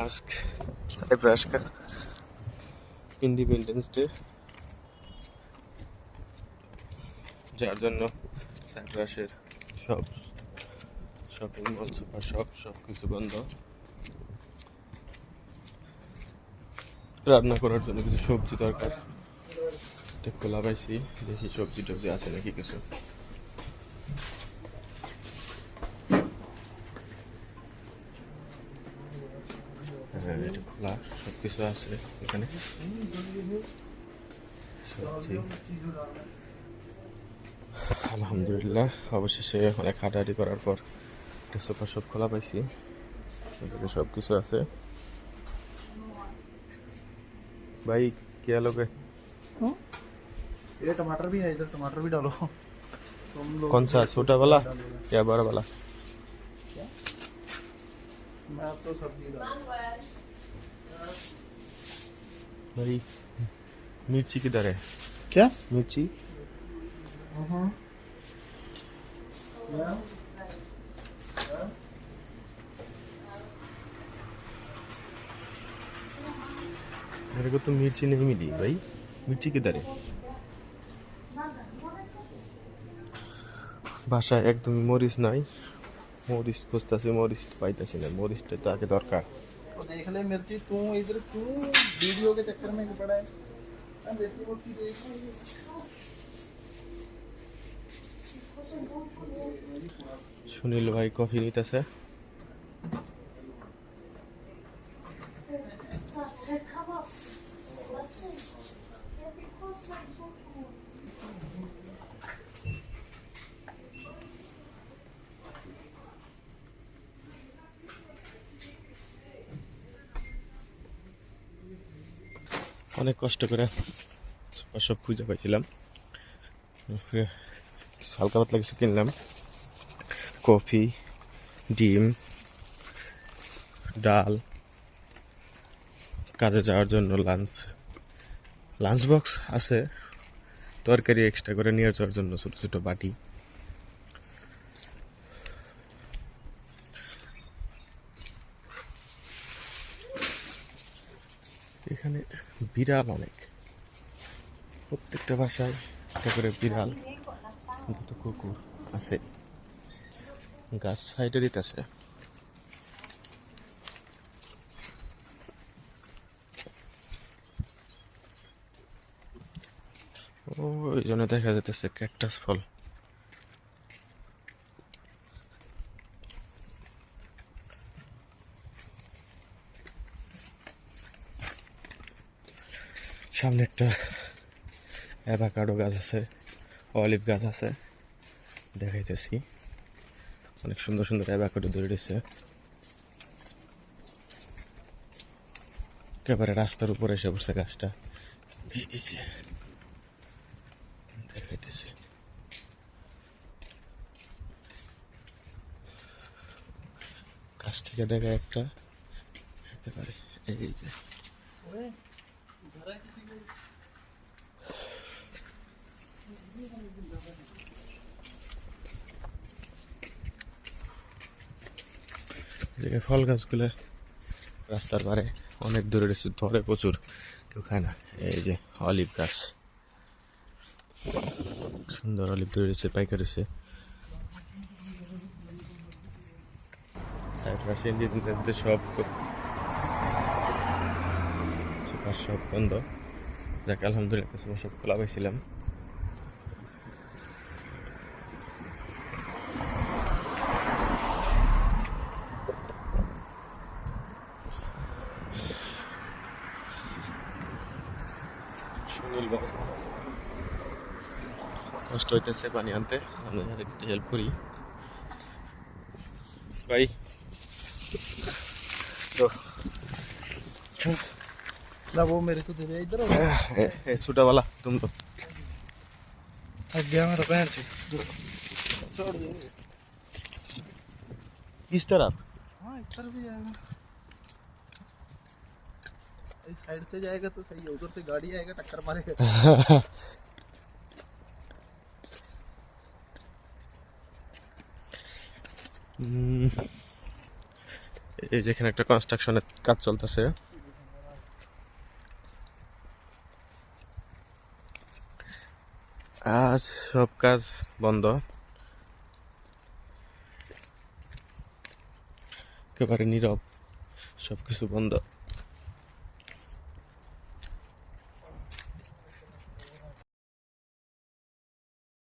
ask Cyprus ka independence day যার জন্য সাইপ্রাসের সব শপিং মল সুপার শপ সব কিছু বন্ধ। রান্না করার জন্য কিছু সবজি দরকার। খোলা পাইছি, দেখি সবজি টবজি আছে নাকি কিছু। এটা খোলা সব কিছু আছে এখানে সবজি আলহামদুলিল্লাহ অবশেষে অনেক হাঁটাহাঁটি করার পর একটা সুপার শপ খোলা পাইছি এদিকে সব কিছু আছে ভাই কে লোকে ये टमाटर भी है इधर टमाटर भी डालो तुम लोग कौन सा छोटा वाला या बड़ा वाला मैं तो सब्जी डाल भाई मिर्ची किधर है क्या मिर्ची मेरे को तो मिर्ची नहीं मिली भाई मिर्ची किधर है বাসায় একদমই মরিচ নাই মরিচ খুঁজতেছি মরিচ পাইতেছি না মরিচটা তো আগে দরকার तो देख ले मिर्ची तू इधर क्यों वीडियो के चक्कर में पड़ा है हाँ, मिर्ची मुर्ची देख সুনীল ভাই কফি নিতেছে অনেক কষ্ট করে সব খুঁজে পাইছিলাম। হালকা পাতলা কিছু কিনলাম। কফি, ডিম, ডাল, কাজে যাওয়ার জন্য লাঞ্চ। লাঞ্চ বক্স আছে, তরকারি এক্সট্রা করে নিয়ে যাওয়ার জন্য ছোটো ছোটো বাটি। এখানে বিড়াল অনেক। প্রত্যেকটা বাসায় একটা করে বিড়াল, দুটো কুকুর আছে। গাছ সাইডে দিতেছে। ওই জন্য দেখা যেতেছে ক্যাকটাস ফল। সামনে একটা অ্যাভাকাডো গাছ আছে, অলিভ গাছ আছে, দেখাইতেছি। অনেক সুন্দর সুন্দর অ্যাভাকাডো ধরে রয়েছে। একেবারে রাস্তার উপরে এসে বসছে গাছটা। দেখাইতেছে। গাছ থেকে দেখা একটা, একেবারে এই যে। জায়গায় ফল গাছগুলো রাস্তার ধারে অনেক দূরে রয়েছে, ধরে প্রচুর। কেউ খায় না। এই যে অলিভ গাছ। সুন্দর অলিভ দূরে রয়েছে, পাইকার রয়েছে। সাইপ্রাসে ইন্ডিপেন্ডেন্সে সব সুপার সব বন্ধ যাকে আলহামদুলিল্লাহ সুপার সব খোলা পাইছিলাম সুনীল ভাই কষ্ট হইতেছে পানি আনতে আমি আর একটু হেল্প করি ভাই তো ना वो मेरे को दे दे इधर हो ए, ए, छोटा वाला तुम तो हट गया मेरा पैर से छोड़ दे इस तरफ हाँ इस तरफ भी जाएगा इस साइड से जाएगा तो सही है उधर से गाड़ी आएगा टक्कर मारेगा উম, এই যেখানে একটা কনস্ট্রাকশনের কাজ চলতেছে আজ সব কাজ বন্ধ। একেবারে নীরব সব কিছু বন্ধ।